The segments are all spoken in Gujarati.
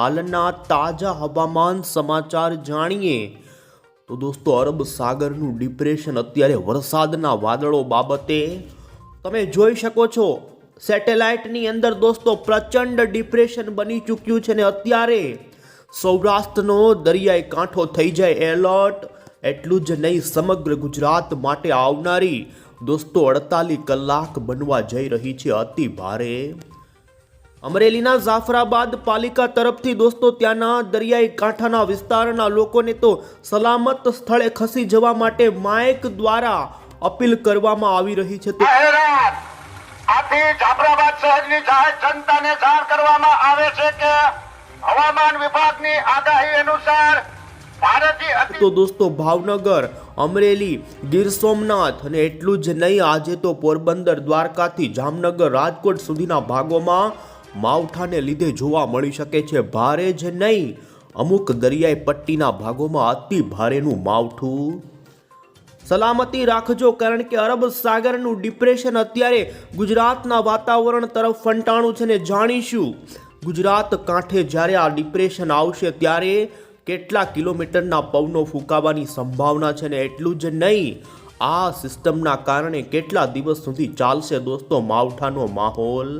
હાલના તાજા હવામાન સમાચાર જાણીએ તો દોસ્તો અરબ સાગરનું ડિપ્રેશન અત્યારે વરસાદના વાદળો બાબતે તમે જોઈ શકો છો. સેટેલાઇટની અંદર દોસ્તો પ્રચંડ ડિપ્રેશન બની ચૂક્યું છે ને અત્યારે સૌરાષ્ટ્રનો દરિયાઈ કાંઠો થઈ જાય એલર્ટ એટલું જ નહીં, સમગ્ર ગુજરાત માટે આવનારી દોસ્તો અડતાલીસ કલાક બનવા જઈ રહી છે અતિ ભારે. અમરેલીના જાફરાબાદ પાલિકા તરફથી દોસ્તો ત્યાંના દરિયાઈ કાંઠાના વિસ્તારના લોકોને તો સલામત સ્થળે ખસી જવા માટે માઇક દ્વારા અપીલ કરવામાં આવી રહી છે. આથી જાફરાબાદ શહેરની જાહેર જનતાને જાણ કરવામાં આવે છે કે હવામાન વિભાગની આગાહી અનુસાર તો દોસ્તો ભાવનગર અમરેલી ગીર સોમનાથ અને એટલું જ નહીં આજે તો પોરબંદર દ્વારકાથી જામનગર રાજકોટ સુધીના ભાગોમાં માવઠાને લીધે જોવા મળી શકે છે ભારે જ નહીં. અમુક દરિયાઈ પટ્ટીના ભાગોમાં અતિ ભારેનું માવઠું. સલામતી રાખજો કારણ કે અરબ સાગરનું ડિપ્રેશન અત્યારે ગુજરાતના વાતાવરણ તરફ ફંટાણું છે ને જાણીશું. ગુજરાત કાંઠે જ્યારે આ ડિપ્રેશન આવશે ત્યારે કેટલા કિલોમીટરના પવનો ફૂંકાવાની સંભાવના છે ને એટલું જ નહીં. આ સિસ્ટમના કારણે કેટલા દિવસ સુધી ચાલશે દોસ્તો માવઠાનો માહોલ?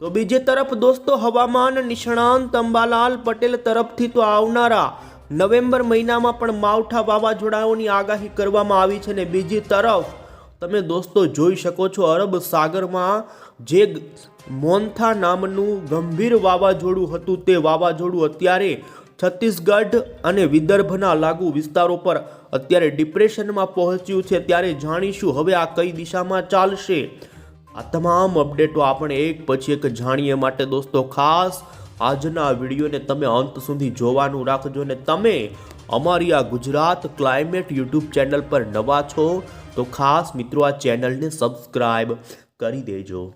તો બીજી તરફ દોસ્તો હવામાન નિષ્ણાંત અંબાલાલ પટેલ તરફથી તો આવનારા નવેમ્બર મહિનામાં પણ માવઠા વાવાઝોડાઓની આગાહી કરવામાં આવી છે ને બીજી તરફ તમે દોસ્તો જોઈ શકો છો અરબ સાગરમાં જે મોન્થા નામનું ગંભીર વાવાઝોડું હતું તે વાવાઝોડું અત્યારે છત્તીસગઢ અને વિદર્ભના લાગુ વિસ્તારો પર અત્યારે ડિપ્રેશનમાં પહોંચ્યું છે. ત્યારે જાણીશું હવે આ કઈ દિશામાં ચાલશે. આ તમામ અપડેટો આપણે એક પછી એક જાણીએ માટે દોસ્તો, ખાસ આજના વિડીયોને તમે અંત સુધી જોવાનું રાખજો ને તમે અમારી આ ગુજરાત ક્લાઇમેટ યુટ્યુબ ચેનલ પર નવા છો તો ખાસ મિત્રો આ ચેનલને સબસ્ક્રાઈબ કરી દેજો.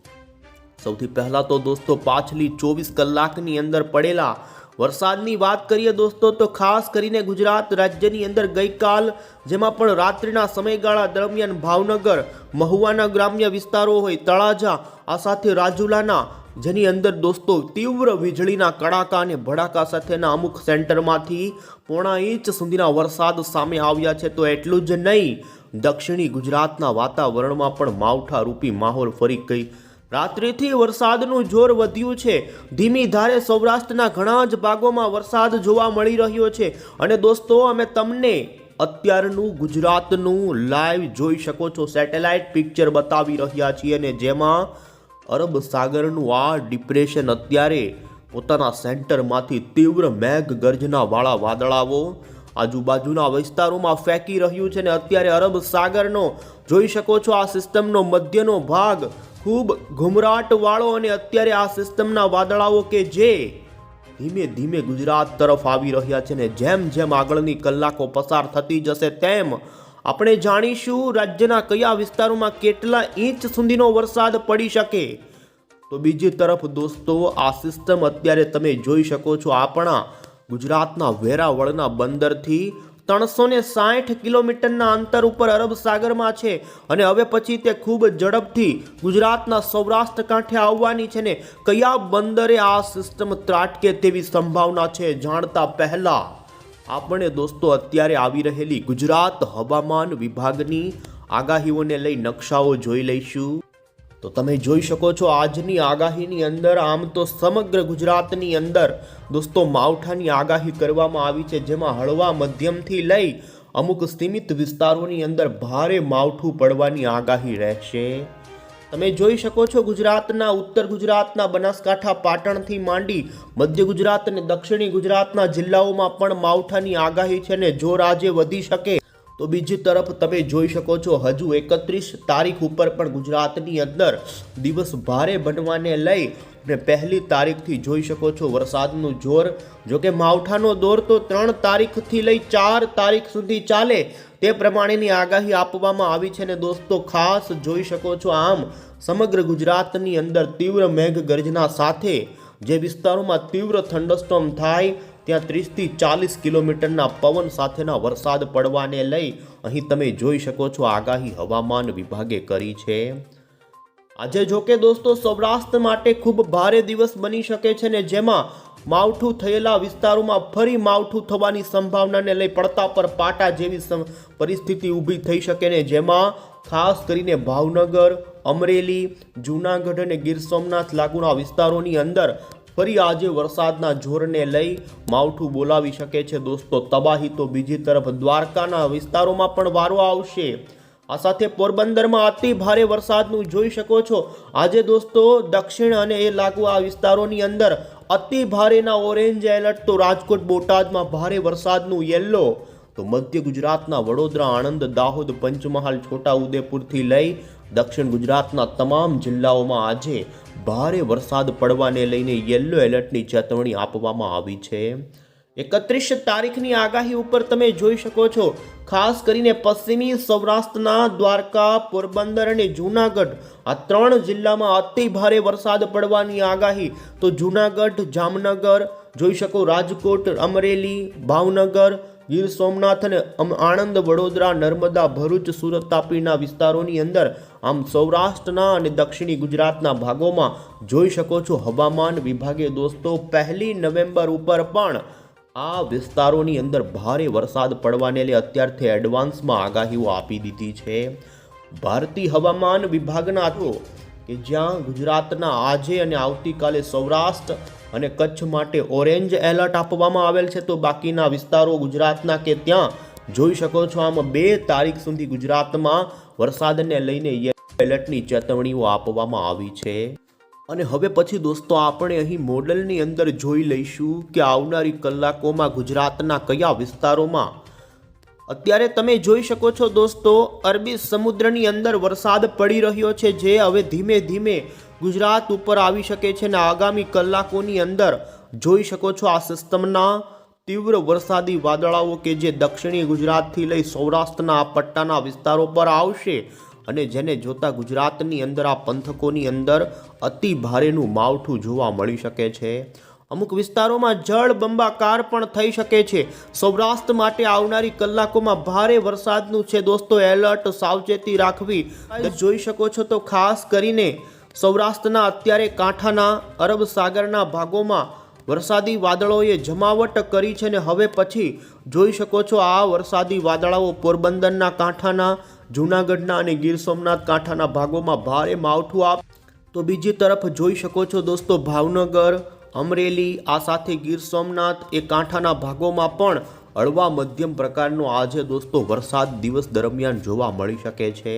સૌથી પહેલાં તો દોસ્તો, પાછલી ચોવીસ કલાકની અંદર પડેલા વરસાદની વાત કરીએ દોસ્તો, તો ખાસ કરીને ગુજરાત રાજ્યની અંદર ગઈકાલ, જેમાં પણ રાત્રિના સમયગાળા દરમિયાન ભાવનગર, મહુવાના ગ્રામ્ય વિસ્તારો હોય, તળાજા, આ સાથે રાજુલાના, જેની અંદર દોસ્તો તીવ્ર વીજળીના કડાકા અને ભડાકા સાથેના અમુક સેન્ટરમાંથી પોણા ઇંચ સુધીના વરસાદ સામે આવ્યા છે. તો એટલું જ નહીં, દક્ષિણી ગુજરાતના વાતાવરણમાં પણ માવઠા રૂપી માહોલ ફરી ગઈ. રાત્રિથી વરસાદનું જોર વધ્યું છે. ધીમી ધારે સૌરાષ્ટ્રના ઘણા જ ભાગોમાં વરસાદ જોવા મળી રહ્યો છે. અને દોસ્તો, અમે તમને અત્યારનું ગુજરાતનું લાઈવ જોઈ શકો છો. સેટેલાઇટ પિક્ચર બતાવી રહ્યા છીએ અને જેમાં અરબ સાગરનું આ ડિપ્રેશન અત્યારે પોતાના સેન્ટરમાંથી તીવ્ર મેઘ ગર્જનાવાળા વાદળાઓ આજુબાજુના વિસ્તારોમાં ફેંકી રહ્યું છે. ને અત્યારે અરબ સાગરનો, જોઈ શકો છો આ સિસ્ટમનો મધ્યનો ભાગ ખૂબ ઘુમરાટવાળો અને અત્યારે આ સિસ્ટમના વાદળાઓ કે જે ધીમે ધીમે ગુજરાત તરફ આવી રહ્યા છે ને જેમ જેમ આગળની કલાકો પસાર થતી જશે તેમ આપણે જાણીશું રાજ્યના કયા વિસ્તારોમાં કેટલા ઇંચ સુધીનો વરસાદ પડી શકે. તો બીજી તરફ દોસ્તો, આ સિસ્ટમ અત્યારે તમે જોઈ શકો છો આપણા ગુજરાતના વેરાવળના બંદરથી ત્રણસો ને સાઠ કિલોમીટરના અંતર ઉપર અરબ સાગરમાં છે અને હવે પછી તે ખૂબ ઝડપથી ગુજરાતના સૌરાષ્ટ્ર કાંઠે આવવાની છે ને કયા બંદરે આ સિસ્ટમ ત્રાટકે તેવી સંભાવના છે જાણતા પહેલા આપણે દોસ્તો અત્યારે આવી રહેલી ગુજરાત હવામાન વિભાગની આગાહીઓને લઈ નકશાઓ જોઈ લઈશું. તો તમે જોઈ શકો છો આજની આગાહીની અંદર, આમ તો સમગ્ર ગુજરાતની અંદર દોસ્તો માવઠાની આગાહી કરવામાં આવી છે, જેમાં હળવા મધ્યમથી લઈ અમુક સીમિત વિસ્તારોની અંદર ભારે માવઠું પડવાની આગાહી રહેશે. તમે જોઈ શકો છો ગુજરાતના, ઉત્તર ગુજરાતના, બનાસકાંઠા, પાટણથી માંડી મધ્ય ગુજરાત અને દક્ષિણી ગુજરાતના જિલ્લાઓમાં પણ માવઠાની આગાહી છે ને જોર આજે વધી શકે તો બીજી તરફ તમે જોઈ શકો છો, હજુ એકત્રીસ તારીખ ઉપર પણ ગુજરાતની અંદર દિવસ ભારે બનવાને લઈ ને પહેલી તારીખથી જોઈ શકો છો વરસાદનું જોર. જો કે માવઠાનો દોર તો ત્રણ તારીખથી લઈ ચાર તારીખ સુધી ચાલે તે પ્રમાણેની આગાહી આપવામાં આવી છે ને દોસ્તો ખાસ જોઈ શકો છો આમ સમગ્ર ગુજરાતની અંદર તીવ્ર મેઘ ગર્જના સાથે જે વિસ્તારોમાં તીવ્ર થંડસ્ટોમ થાય ત્યાં ત્રીસથી ચાલીસ કિલોમીટરના પવન સાથેના વરસાદ પડવાને લઈ અહીં તમે જોઈ શકો છો આગાહી હવામાન વિભાગે કરી છે. આજે જો કે દોસ્તો, સૌરાષ્ટ્ર માટે ખૂબ ભારે દિવસ બની શકે છે ને જેમાં માવઠું થયેલા વિસ્તારોમાં ફરી માવઠું થવાની સંભાવનાને લઈ પડતા પર પાટા જેવી પરિસ્થિતિ ઊભી થઈ શકે ને જેમાં ખાસ કરીને ભાવનગર, અમરેલી, જૂનાગઢ અને ગીર સોમનાથ લાગુના વિસ્તારોની અંદર ફરી આજે વરસાદના જોરને લઈ માવઠું બોલાવી શકે છે દોસ્તો. તબાહી તો બીજી તરફ દ્વારકાના વિસ્તારોમાં પણ વારો આવશે. આ સાથે પોરબંદરમાં અતિ ભારે વરસાદનું જોઈ શકો છો. આજે દોસ્તો દક્ષિણ અને એ લાગુ આ વિસ્તારોની અંદર અતિ ભારેના ઓરેન્જ એલર્ટ તો રાજકોટ, બોટાદમાં ભારે વરસાદનું યલો. તો મધ્ય ગુજરાતના વડોદરા, આણંદ, દાહોદ, પંચમહાલ છોટા ઉદેપુરથી લઈ દક્ષિણ ગુજરાતના તમામ જિલ્લાઓમાં આજે ભારે વરસાદ પડવાને લઈને યલો એલર્ટની ચેતવણી આપવામાં આવી છે. એકત્રીસ તારીખની આગાહી ઉપર તમે જોઈ શકો છો, ખાસ કરીને પશ્ચિમી સૌરાષ્ટ્રના દ્વારકા, પોરબંદર અને જૂનાગઢ. આ ત્રણ જિલ્લામાં અતિ ભારે વરસાદ પડવાની આગાહી. તો જૂનાગઢ, જામનગર, જોઈ શકો રાજકોટ, અમરેલી, ભાવનગર, ગીર સોમનાથ અને આણંદ, વડોદરા, નર્મદા, ભરૂચ, સુરત તાપીના વિસ્તારોની અંદર આમ સૌરાષ્ટ્રના અને દક્ષિણી ગુજરાતના ભાગોમાં જોઈ શકો છો હવામાન વિભાગે દોસ્તો પહેલી નવેમ્બર ઉપર પણ આ વિસ્તારોની અંદર ભારે વરસાદ પડવાને લઈ અત્યારથી એડવાન્સમાં આગાહીઓ આપી દીધી છે. ભારતીય હવામાન વિભાગના તો કે જ્યાં ગુજરાતના આજે અને આવતીકાલે સૌરાષ્ટ્ર અને કચ્છ માટે ઓરેન્જ એલર્ટ આપવામાં આવેલ છે તો બાકીના વિસ્તારો ગુજરાતના કે ત્યાં જોઈ શકો છો, આમ બે તારીખ સુધી ગુજરાતમાં વરસાદને લઈને yellow એલર્ટની ચેતવણીઓ આપવામાં આવી છે. અને હવે પછી દોસ્તો, આપણે અહીં મોડલની અંદર જોઈ લઈશું કે આવનારી કલાકોમાં ગુજરાતના કયા વિસ્તારોમાં. અત્યારે તમે જોઈ શકો છો દોસ્તો, અરબી સમુદ્રની અંદર વરસાદ પડી રહ્યો છે, જે હવે ધીમે ધીમે ગુજરાત ઉપર આવી શકે છે અને આગામી કલાકોની અંદર જોઈ શકો છો આ સિસ્ટમના તીવ્ર વરસાદી વાદળાઓ કે જે દક્ષિણી ગુજરાતથી લઈ સૌરાષ્ટ્રના પટ્ટાના વિસ્તારો પર આવશે અને જેને જોતા ગુજરાતની અંદર આ પંથકોની અંદર અતિ ભારેનું માવઠું જોવા મળી શકે છે. અમુક વિસ્તારોમાં જળ બંબાકાર પણ થઈ શકે છે. સૌરાષ્ટ્ર માટે આવનારી કલાકોમાં ભારે વરસાદનું છે. દોસ્તો, એલર્ટ સાવચેતી રાખવી. જોઈ શકો છો તો ખાસ કરીને સૌરાષ્ટ્રના અત્યારે કાંઠાના, અરબ સાગરના ભાગોમાં વરસાદી વાદળોએ જમાવટ કરી છે ને હવે પછી જોઈ શકો છો આ વરસાદી વાદળાઓ પોરબંદરના કાંઠાના, જૂનાગઢના અને ગીર સોમનાથ કાંઠાના ભાગોમાં ભારે માવઠું આપ તો બીજી તરફ જોઈ શકો છો દોસ્તો ભાવનગર, અમરેલી, આ સાથે ગીર સોમનાથ એ કાંઠાના ભાગોમાં પણ હળવા મધ્યમ પ્રકારનો આજે દોસ્તો વરસાદ દિવસ દરમિયાન જોવા મળી શકે છે.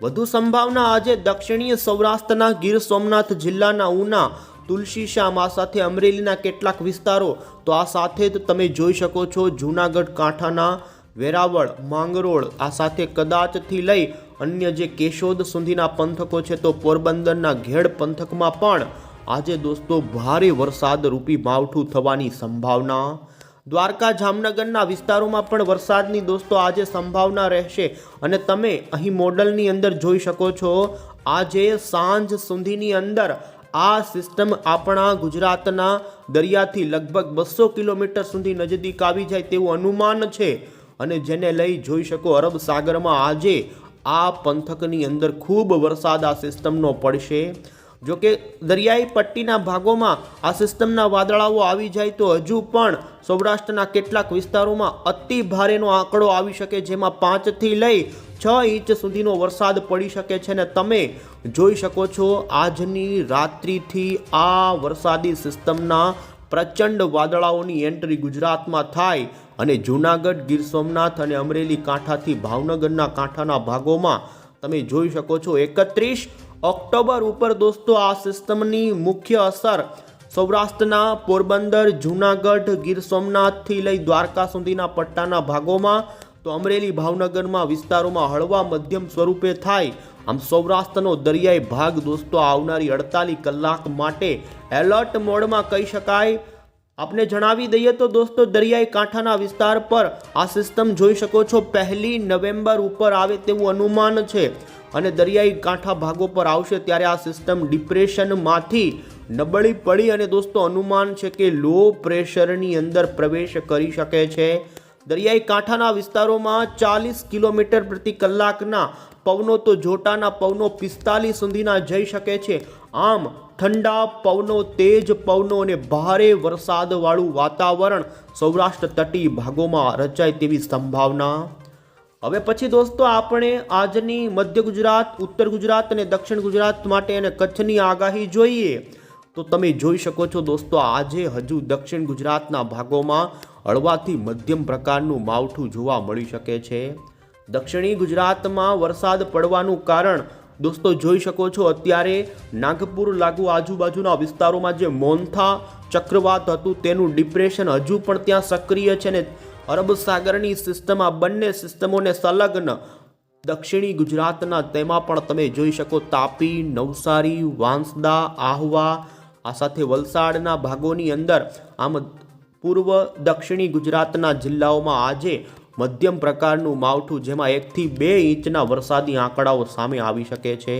વધુ સંભાવના આજે દક્ષિણીય સૌરાષ્ટ્રના ગીર સોમનાથ જિલ્લાના ઉના તુલસીશ્યામ આ સાથે અમરેલીના કેટલાક વિસ્તારો. તો આ સાથે જ તમે જોઈ શકો છો જૂનાગઢ, કાંઠાના વેરાવળ, માંગરોળ, આ સાથે કદાચથી લઈ અન્ય જે કેશોદ સુધીના પંથકો છે, તો પોરબંદરના ઘેડ પંથકમાં પણ આજે દોસ્તો ભારે વરસાદ રૂપી માવઠું થવાની સંભાવના. દ્વારકા, જામનગરના વિસ્તારોમાં પણ વરસાદની દોસ્તો આજે સંભાવના રહેશે. અને તમે અહીં મોડલની અંદર જોઈ શકો છો, આજે સાંજ સુધીની અંદર આ સિસ્ટમ આપણા ગુજરાતના દરિયાથી લગભગ બસો કિલોમીટર સુધી નજદીક આવી જાય તેવું અનુમાન છે. અને જેને લઈ જોઈ શકો અરબ સાગરમાં આજે આ પંથકની અંદર ખૂબ વરસાદ આ સિસ્ટમનો પડશે. જો કે દરિયાઈ પટ્ટીના ભાગોમાં આ સિસ્ટમના વાદળાઓ આવી જાય તો હજુ પણ સૌરાષ્ટ્રના કેટલાક વિસ્તારોમાં અતિ ભારેનો આંકડો આવી શકે જેમાં પાંચથી લઈ છ ઇંચ સુધીનો વરસાદ પડી શકે છે ને તમે જોઈ શકો છો આજની રાત્રિથી આ વરસાદી સિસ્ટમના પ્રચંડ વાદળાઓની એન્ટ્રી ગુજરાતમાં થાય અને જૂનાગઢ, ગીર સોમનાથ અને અમરેલી કાંઠાથી ભાવનગરના કાંઠાના ભાગોમાં તમે જોઈ શકો છો એકત્રીસ ઓક્ટોબર ઉપર દોસ્તો આ સિસ્ટમની મુખ્ય અસર સૌરાષ્ટ્રના પોરબંદર, જૂનાગઢ, ગીર સોમનાથથી લઈ દ્વારકા સુધીના પટ્ટાના ભાગોમાં તો અમરેલી ભાવનગરમાં વિસ્તારોમાં હળવા મધ્યમ સ્વરૂપે થાય. આમ સૌરાષ્ટ્રનો દરિયાઈ ભાગ દોસ્તો આવનારી અડતાલીસ કલાક માટે એલર્ટ મોડમાં કહી શકાય. આપને જણાવી દઈએ તો દોસ્તો દરિયાઈ કાંઠાના વિસ્તાર પર આ સિસ્ટમ જોઈ શકો છો. પહેલી નવેમ્બર ઉપર આવે તેવું અનુમાન છે. અને દરિયાઈ કાંઠા ભાગો પર આવશે ત્યારે આ સિસ્ટમ ડિપ્રેશનમાંથી નબળી પડી અને દોસ્તો અનુમાન છે કે લો પ્રેશરની અંદર પ્રવેશ કરી શકે છે. દરિયાઈ કાંઠાના વિસ્તારોમાં ચાલીસ કિલોમીટર પ્રતિ કલાકના પવનો તો જોટાના પવનો પિસ્તાલીસ સુધીના જઈ શકે છે. આમ ઠંડા પવનો, તેજ પવનો અને ભારે વરસાદવાળું વાતાવરણ સૌરાષ્ટ્ર તટીય ભાગોમાં રચાય તેવી સંભાવના. હવે પછી દોસ્તો આપણે આજની મધ્ય ગુજરાત, ઉત્તર ગુજરાત અને દક્ષિણ ગુજરાત માટે અને કચ્છની આગાહી જોઈએ. તો તમે જોઈ શકો છો દોસ્તો આજે હજુ દક્ષિણ ગુજરાતના ભાગોમાં હળવાથી મધ્યમ પ્રકારનું માવઠું જોવા મળી શકે છે. દક્ષિણી ગુજરાતમાં વરસાદ પડવાનું કારણ દોસ્તો જોઈ શકો છો અત્યારે નાગપુર લાગુ આજુબાજુના વિસ્તારોમાં જે મોન્થા ચક્રવાત હતું તેનું ડિપ્રેશન હજુ પણ ત્યાં સક્રિય છે ને અરબ સાગરની સિસ્ટમ આ બંને સિસ્ટમોને સંલગ્ન. દક્ષિણી ગુજરાતના તેમાં પણ તમે જોઈ શકો તાપી, નવસારી, વાંસદા, આહવા, આ સાથે વલસાડના ભાગોની અંદર. આમ પૂર્વ દક્ષિણી ગુજરાતના જિલ્લાઓમાં આજે મધ્યમ પ્રકારનું માવઠું, જેમાં એકથી બે ઇંચના વરસાદી આંકડાઓ સામે આવી શકે છે.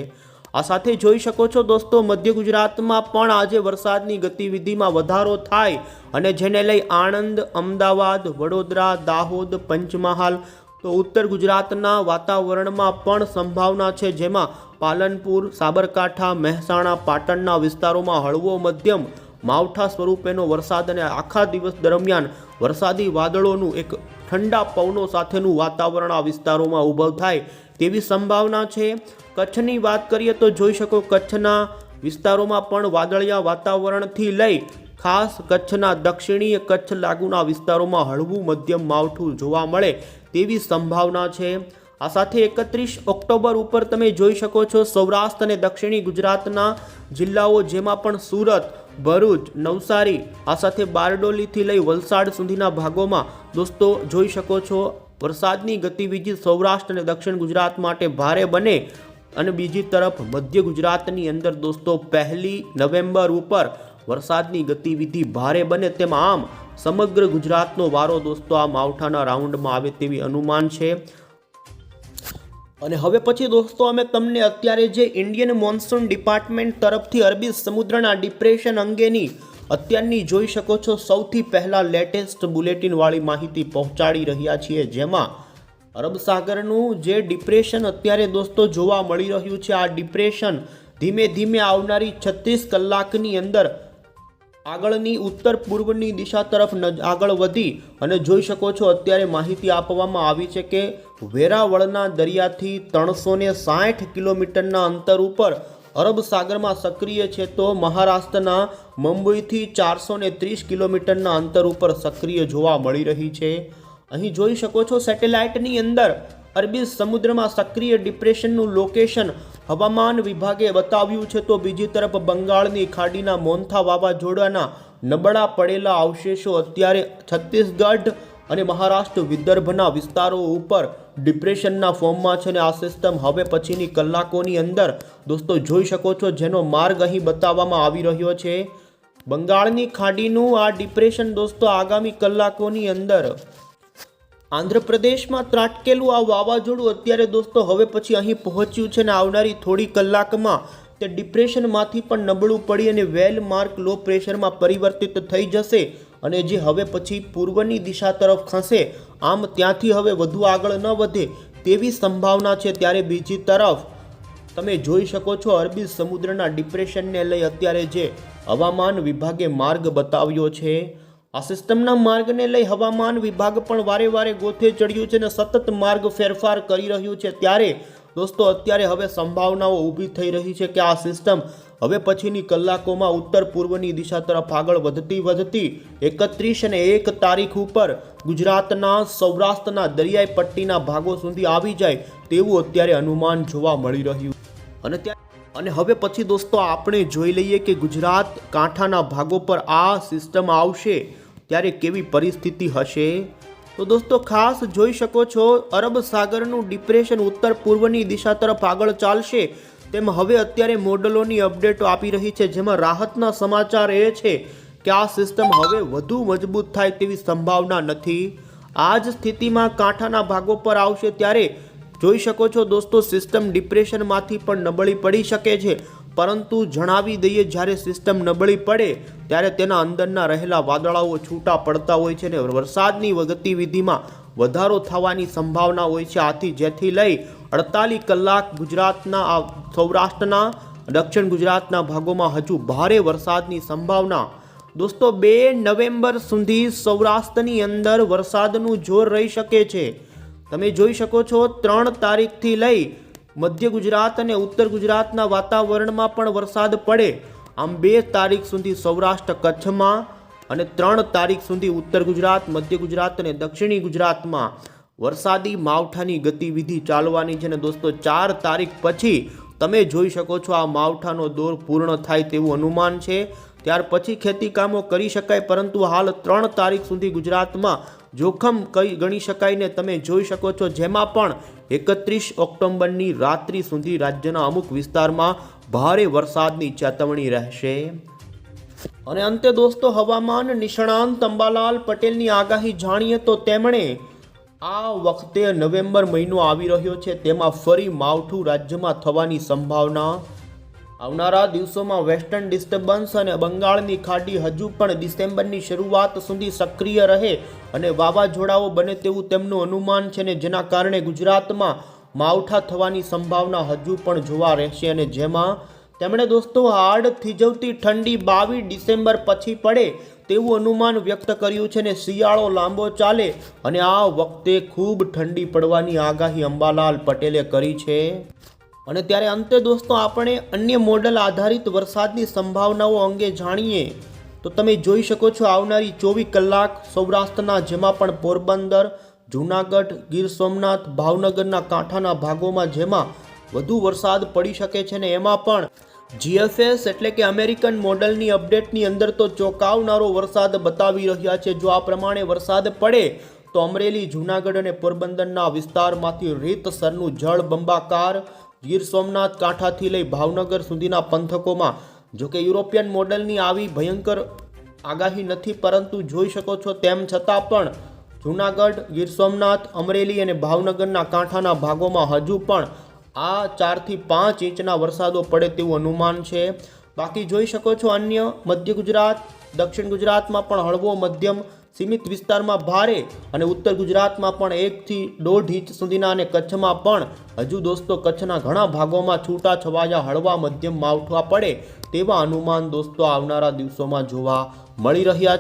આ સાથે જોઈ શકો છો દોસ્તો, મધ્ય ગુજરાતમાં પણ આજે વરસાદની ગતિવિધિમાં વધારો થાય અને જેને લઈ આણંદ, અમદાવાદ, વડોદરા, દાહોદ, પંચમહાલ તો ઉત્તર ગુજરાતના વાતાવરણમાં પણ સંભાવના છે. જેમાં પાલનપુર, સાબરકાંઠા, મહેસાણા, પાટણના વિસ્તારોમાં હળવો મધ્યમ માવઠા સ્વરૂપેનો વરસાદ અને આખા દિવસ દરમિયાન વરસાદી વાદળોનું એક ઠંડા પવનો સાથેનું વાતાવરણ આ વિસ્તારોમાં ઉભવ થાય તેવી સંભાવના છે. કચ્છની વાત કરીએ તો જોઈ શકો કચ્છના વિસ્તારોમાં પણ વાદળિયા વાતાવરણથી લઈ ખાસ કચ્છના દક્ષિણીય કચ્છ લાગુના વિસ્તારોમાં હળવું મધ્યમ માવઠું જોવા મળે તેવી સંભાવના છે. આ સાથે એકત્રીસ ઓક્ટોબર ઉપર તમે જોઈ શકો છો સૌરાષ્ટ્ર અને દક્ષિણી ગુજરાતના જિલ્લાઓ જેમાં પણ સુરત, ભરૂચ, નવસારી, આ સાથે બારડોલીથી લઈ વલસાડ સુધીના ભાગોમાં દોસ્તો જોઈ શકો છો. વરસાદની ગતિવિધિ સૌરાષ્ટ્ર અને દક્ષિણ ગુજરાત માટે ભારે બને. અને બીજી તરફ મધ્ય ગુજરાતની અંદર દોસ્તો પહેલી નવેમ્બર ઉપર વરસાદની ગતિવિધિ ભારે બને તેમાં આમ સમગ્ર ગુજરાતનો વારો દોસ્તો આ માવઠાના રાઉન્ડમાં આવે તેવી અનુમાન છે. અને હવે પછી દોસ્તો અમે તમને અત્યારે જે ઇન્ડિયન મોન્સૂન ડિપાર્ટમેન્ટ તરફથી અરબી સમુદ્રના ડિપ્રેશન અંગેની અત્યારની જોઈ શકો છો. સૌથી પહેલાં લેટેસ્ટ બુલેટિનવાળી માહિતી પહોંચાડી રહ્યા છીએ જેમાં અરબ સાગરનું જે ડિપ્રેશન અત્યારે દોસ્તો જોવા મળી રહ્યું છે, આ ડિપ્રેશન ધીમે ધીમે આવનારી છત્રીસ કલાકની અંદર આગળની ઉત્તર પૂર્વની દિશા તરફ આગળ વધી અને જોઈ શકો છો અત્યારે માહિતી આપવામાં આવી છે કે વેરાવળના દરિયાથી ત્રણસો ને સાઠ કિલોમીટરના અંતર ઉપર અરબ સાગરમાં સક્રિય છે તો મહારાષ્ટ્રના મુંબઈથી ચારસો ને ત્રીસ કિલોમીટરના અંતર ઉપર સક્રિય જોવા મળી રહી છે. અહીં જોઈ શકો છો સેટેલાઇટની અંદર અરબી સમુદ્રમાં સક્રિય ડિપ્રેશનનું લોકેશન હવામાન વિભાગે બતાવ્યું છે. તો બીજી તરફ બંગાળની ખાડીના મોન્થા વાવાઝોડાના નબળા પડેલા અવશેષો અત્યારે છત્તીસગઢ અને મહારાષ્ટ્ર વિદર્ભના વિસ્તારો ઉપર ડિપ્રેશનના ફોર્મમાં છે અને આ સિસ્ટમ હવે પછીની કલાકોની અંદર દોસ્તો જોઈ શકો છો જેનો માર્ગ અહીં બતાવવામાં આવી રહ્યો છે. બંગાળની ખાડીનું આ ડિપ્રેશન દોસ્તો આગામી કલાકોની અંદર આંધ્રપ્રદેશમાં ત્રાટકેલું આ વાવાઝોડું અત્યારે દોસ્તો હવે પછી અહીં પહોંચ્યું છે ને આવનારી થોડી કલાકમાં તે ડિપ્રેશનમાંથી પણ નબળું પડી અને વેલ માર્ક લો પ્રેશરમાં પરિવર્તિત થઈ જશે અને જે હવે પછી પૂર્વની દિશા તરફ ખસે. આમ ત્યાંથી હવે વધુ આગળ ન વધે તેવી સંભાવના છે ત્યારે બીજી તરફ તમે જોઈ શકો છો અરબી સમુદ્રના ડિપ્રેશનને લઈ અત્યારે જે હવામાન વિભાગે માર્ગ બતાવ્યો છે. આ સિસ્ટમના માર્ગને લઈ હવામાન વિભાગ પણ વારે વારે ગોથે ચડ્યું છે અને સતત માર્ગ ફેરફાર કરી રહ્યું છે. ત્યારે દોસ્તો, અત્યારે હવે સંભાવનાઓ ઊભી થઈ રહી છે કે આ સિસ્ટમ હવે પછીની કલાકોમાં ઉત્તર પૂર્વની દિશા તરફ આગળ વધતી વધતી એકત્રીસ અને એક તારીખ ઉપર ગુજરાતના, સૌરાષ્ટ્રના દરિયાઈ પટ્ટીના ભાગો સુધી આવી જાય તેવું અત્યારે અનુમાન જોવા મળી રહ્યું. અને ત્યાં, અને હવે પછી દોસ્તો, આપણે જોઈ લઈએ કે ગુજરાત કાંઠાના ભાગો પર આ સિસ્ટમ આવશે. ત્યારે કેવી પરિસ્થિતિ હશે? તો દોસ્તો, ખાસ જોઈ શકો છો, અરબ સાગરનું ડિપ્રેશન ઉત્તર પૂર્વની દિશા તરફ આગળ ચાલશે. તેમ હવે અત્યારે મોડલોની અપડેટો આપી રહી છે, જેમાં રાહતના સમાચાર એ છે કે આ સિસ્ટમ હવે વધુ મજબૂત થાય તેવી સંભાવના નથી. આ જ સ્થિતિમાં કાંઠાના ભાગો પર આવશે ત્યારે જોઈ શકો છો દોસ્તો, સિસ્ટમ ડિપ્રેશનમાંથી પણ નબળી પડી શકે છે. પરંતુ જણાવી દઈએ, જ્યારે સિસ્ટમ નબળી પડે, ત્યારે તેના અંદરના રહેલા વાદળાઓ છૂટા પડતા હોય છે અને વરસાદની ગતિવિધિમાં વધારો થવાની સંભાવના હોય છે. આથી જેથી લઈ અડતાલીસ કલાક ગુજરાતના સૌરાષ્ટ્રના, દક્ષિણ ગુજરાતના ભાગોમાં હજુ ભારે વરસાદની સંભાવના. દોસ્તો, બે નવેમ્બર સુધી સૌરાષ્ટ્રની અંદર વરસાદનું જોર રહી શકે છે. તમે જોઈ શકો છો, ત્રણ તારીખથી લઈ મધ્ય ગુજરાત અને ઉત્તર ગુજરાતના વાતાવરણમાં પણ વરસાદ પડે. આમ બે તારીખ સુધી સૌરાષ્ટ્ર કચ્છમાં અને ત્રણ તારીખ સુધી ઉત્તર ગુજરાત, મધ્ય ગુજરાત અને દક્ષિણી ગુજરાતમાં વરસાદી માવઠાની ગતિવિધિ ચાલવાની છે અને દોસ્તો, ચાર તારીખ પછી તમે જોઈ શકો છો આ માવઠાનો દોર પૂર્ણ થાય તેવું અનુમાન છે. ત્યાર પછી ખેતી કામો કરી શકાય, પરંતુ હાલ ત્રણ તારીખ સુધી ગુજરાતમાં જોખમ કઈ ગણી શકાય ને તમે જોઈ શકો છો. જેમાં પણ એકત્રીસ ઓક્ટોબરની રાત્રિ સુધી રાજ્યના અમુક વિસ્તારમાં ભારે વરસાદની ચેતવણી રહેશે. અને અંતે દોસ્તો, હવામાન નિષ્ણાંત અંબાલાલ પટેલની આગાહી જાણીએ તો તેમણે આ વખતે નવેમ્બર મહિનો આવી રહ્યો છે. તેમાં ફરી માવઠું રાજ્યમાં થવાની સંભાવના આવનારા દિવસોમાં વેસ્ટર્ન ડિસ્ટર્બન્સ અને બંગાળની ખાડી હજુ પણ ડિસેમ્બરની શરૂઆત સુધી સક્રિય રહે અને વાવાઝોડાઓ બને તેવું તેમનું અનુમાન છે ને જેના કારણે ગુજરાતમાં માવઠા થવાની સંભાવના હજુ પણ જોવા રહેશે અને જેમાં તેમણે દોસ્તો હાડ થીજવતી ઠંડી બાવીસ ડિસેમ્બર પછી પડે તેવું અનુમાન વ્યક્ત કર્યું છે ને શિયાળો લાંબો ચાલે અને આ વખતે ખૂબ ઠંડી પડવાની આગાહી અંબાલાલ પટેલે કરી છે. અને ત્યારે અંતે દોસ્તો આપણે અન્ય મોડલ આધારિત વરસાદની સંભાવનાઓ અંગે જાણીએ. તો તમે જોઈ શકો છો આવનારી ચોવીસ કલાક સૌરાષ્ટ્રના જેમાં પણ પોરબંદર, જૂનાગઢ, ગીર સોમનાથ, ભાવનગરના કાંઠાના ભાગોમાં જેમાં વધુ વરસાદ પડી શકે છે ને એમાં પણ જીએફએસ એટલે કે અમેરિકન મોડલની અપડેટની અંદર તો ચોંકાવનારો વરસાદ બતાવી રહ્યા છે. જો આ પ્રમાણે વરસાદ પડે તો અમરેલી, જૂનાગઢ અને પોરબંદરના વિસ્તારમાંથી રીતસરનું જળ બંબાકાર ગીર સોમનાથ કાંઠાથી લઈ ભાવનગર સુધીના પંથકોમાં. જોકે યુરોપિયન મોડલની આવી ભયંકર આગાહી નથી, પરંતુ જોઈ શકો છો તેમ છતાં પણ જૂનાગઢ, ગીર સોમનાથ, અમરેલી અને ભાવનગરના કાંઠાના ભાગોમાં હજુ પણ આ ચારથી પાંચ ઇંચના વરસાદો પડે તેવું અનુમાન છે. બાકી જોઈ શકો છો અન્ય મધ્ય ગુજરાત, દક્ષિણ ગુજરાતમાં પણ હળવો મધ્યમ સીમિત વિસ્તારમાં ભારે અને ઉત્તર ગુજરાતમાં પણ એકથી દોઢ ઇંચ સુધીના અને કચ્છમાં પણ હજુ દોસ્તો કચ્છના ઘણા ભાગોમાં છૂટા છવાયા હળવા મધ્યમ માવઠા પડે તેવા અનુમાન દોસ્તો આવનારા દિવસોમાં જોવા મળી રહ્યા